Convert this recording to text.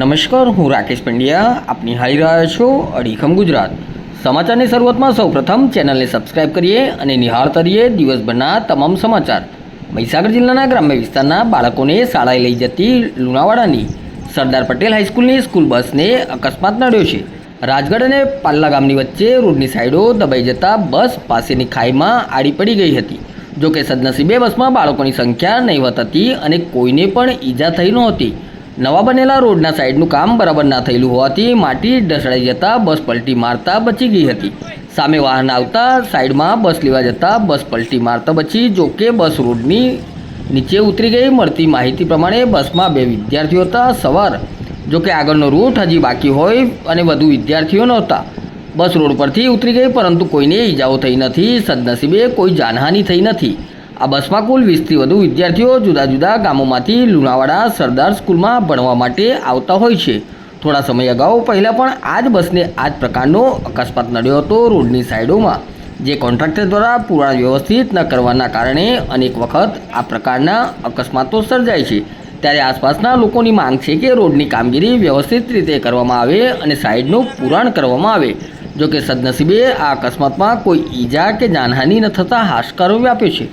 નમસ્કાર, હું રાકેશ પંડ્યા. આપ નિહાળી રહ્યા છો અડીખમ ગુજરાત. સમાચારની શરૂઆતમાં સૌપ્રથમ ચેનલને સબસ્ક્રાઇબ કરીએ અને નિહાળતા રહીએ દિવસભરના તમામ સમાચાર. મહીસાગર જિલ્લાના ગ્રામ્ય વિસ્તારના બાળકોને શાળાએ લઈ જતી લુણાવાડાની સરદાર પટેલ હાઈસ્કૂલની સ્કૂલ બસને અકસ્માત નડ્યો છે. રાજગઢ અને પાલ્લા ગામની વચ્ચે રોડની સાઈડો દબાઈ જતા બસ પાસેની ખાઈમાં આડી પડી ગઈ હતી. જોકે સદનસીબે બસમાં બાળકોની સંખ્યા નહીવત હતી અને કોઈને પણ ઈજા થઈ નહોતી. નવા બનેલા રોડના સાઈડનું કામ બરાબર ના થયેલું હોવાથી માટી ઢસડાઈ જતા બસ પલટી મારતા બચી ગઈ હતી. સામે વાહન આવતા સાઈડમાં બસ લેવા જતા બસ પલટી મારતા બચી જો કે બસ રોડની નીચે ઉતરી ગઈ. મળતી માહિતી પ્રમાણે બસમાં બે વિદ્યાર્થીઓ હતા સવાર. જો કે આગળનો રૂટ હજી બાકી હોય અને વધુ વિદ્યાર્થીઓ નહોતા. બસ રોડ પરથી ઉતરી ગઈ, પરંતુ કોઈને ઈજાઓ થઈ નથી, સદનસીબે કોઈ જાનહાનિ થઈ નથી. આ બસમાં કુલ વીસથી વધુ વિદ્યાર્થીઓ જુદા જુદા ગામોમાંથી લુણાવાડા, સરદાર સ્કૂલમાં ભણવા માટે આવતા હોય છે. થોડા સમય અગાઉ પહેલાં પણ આ જ બસને આ જ પ્રકારનો અકસ્માત નડ્યો હતો રોડની સાઈડોમાં, જે કોન્ટ્રાક્ટર દ્વારા પુરાણ વ્યવસ્થિત ન કરવાના કારણે અનેક વખત આ પ્રકારના અકસ્માતો સર્જાય છે. ત્યારે આસપાસના લોકોની માંગ છે કે રોડની કામગીરી વ્યવસ્થિત રીતે કરવામાં આવે અને સાઈડનું પુરાણ કરવામાં આવે. જો કે સદનસીબે આ અકસ્માતમાં કોઈ ઈજા કે જાનહાનિ ન થતાં હાશકારો વ્યાપ્યો છે.